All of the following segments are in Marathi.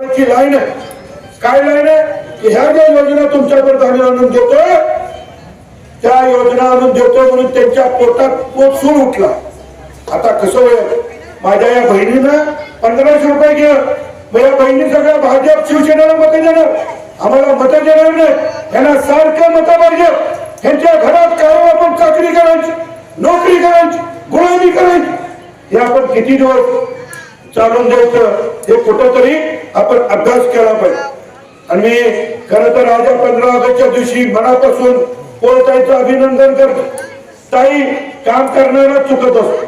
ची लाईन आहे? काय लाईन आहे? की ह्या ज्या योजना तुमच्यापर्यंत आम्ही आणून देतोय त्या योजना आणून देतोय म्हणून त्यांच्या पोटात पोट सूर उठला. आता कसं होईल? माझ्या या बहिणीनं पंधराशे रुपये घे. मग या बहिणी सगळ्या भाजप शिवसेनेला मत देणार. आम्हाला मत देणार नाही. यांना सारखं मत पाहिजे. यांच्या घरात काय आपण चाकरी करायची नोकरी करायची गुलामी करायची. हे आपण किती दिवस चालून द्यायचं? हे कुठंतरी आपण अभ्यास केला पाहिजे. आणि मी खरं तर आज पंधरा ऑगस्टच्या दिवशी मनापासून पोळताईचं अभिनंदन करतो. ताई काम करणारा चुकत असतो.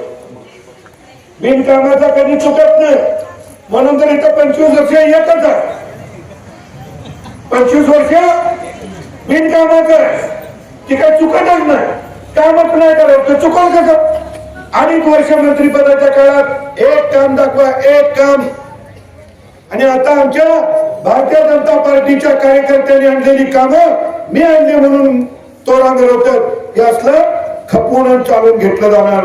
बिनकामाचा कधी चुकत नाही. म्हणून तर इथं पंचवीस वर्ष येतच आहे. पंचवीस वर्ष बिनकामाचं आहे. ती काय चुकतच नाही. कामच नाही करायचं. चुकल कसं? अनेक वर्ष मंत्रिपदाच्या काळात एक काम दाखवा एक काम. आणि आता आमच्या भारतीय जनता पार्टीच्या कार्यकर्त्यांनी आणलेली कामं मी आणली म्हणून तो होतात हे असलं खपवून चालून घेतलं जाणार.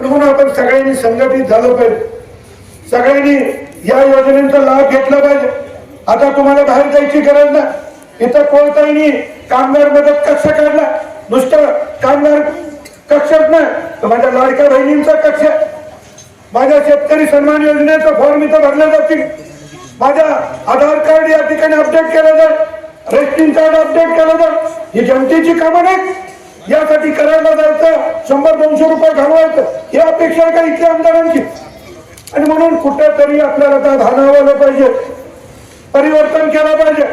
म्हणून आपण सगळ्यांनी संघटित झालं पाहिजे. सगळ्यांनी या योजनेचा लाभ घेतला पाहिजे. आता तुम्हाला बाहेर जायची गरज नाही. इथं कोणताही कामगार मदत कक्ष काढला. नुसतं कामगार कक्षात नाही. तर माझ्या लाडक्या बहिणींचा कक्ष आहे. माझ्या शेतकरी सन्मान योजनेचा फॉर्म इथं भरले जातील. माझ्या आधार कार्ड या ठिकाणी अपडेट केलं जाईल. रेस्टिंग कार्ड अपडेट केलं जाईल. ही जनतेची कामं नाही यासाठी करायला जायचं. शंभर दोनशे रुपये घालवायचं. ही अपेक्षा आहे का इथल्या आमदारांची? आणि म्हणून कुठेतरी आपल्याला त्या धानावलं पाहिजे. परिवर्तन केलं पाहिजे.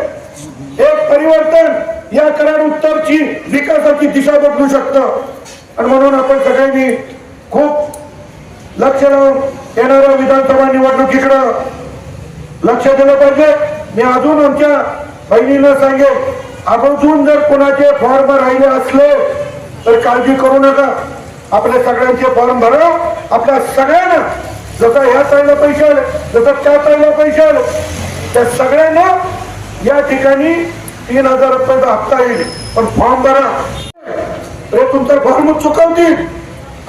एक परिवर्तन या कराड उत्तरची विकासाची दिशा बदलू शकतं. आणि म्हणून आपण सगळ्यांनी खूप लक्ष लावून येणाऱ्या विधानसभा निवडणुकीकडं लक्ष दिलं पाहिजे. मी अजून आमच्या बहिणीला सांगेल अजून जर कोणाचे फॉर्म राहिले असले तर काळजी करू नका. आपल्या सगळ्यांचे फॉर्म भरा. आपल्या सगळ्यांना जसं ह्या साईडला पैसे आले जसं त्या साईडला पैसे आले त्या सगळ्यांना या ठिकाणी तीन हजार रुपयाचा हप्ता येईल. पण फॉर्म भरा. हे तुमचा फॉर्म चुकवतील.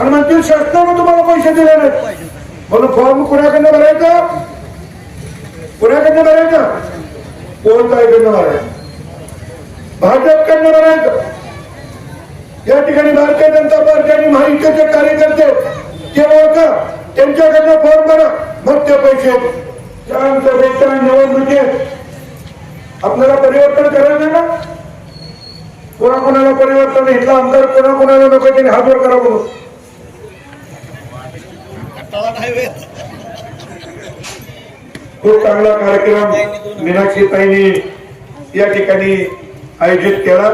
आणि म्हणतील शासनानं तुम्हाला पैसे दिले नाहीत. म्हणून फॉर्म कुणाकडनं भरायचा? कुणाकडनं भरायचा? कोणताकडनं भरायचं? भाजपकडनं भरायचं. या ठिकाणी भारतीय जनता पार्टी आणि महायुतीचे कार्यकर्ते ते ओळखा त्यांच्याकडनं फॉर्म भरा. मग ते पैसे शांत निवडणुकीत. आपल्याला परिवर्तन करायचं ना? कोणाकोणाला परिवर्तन इथला आमदार कोणाकोणाला नको त्यांनी हात वर करा म्हणून. खूप चांगला कार्यक्रम मीनाक्षी ताईंनी या ठिकाणी आयोजित केला.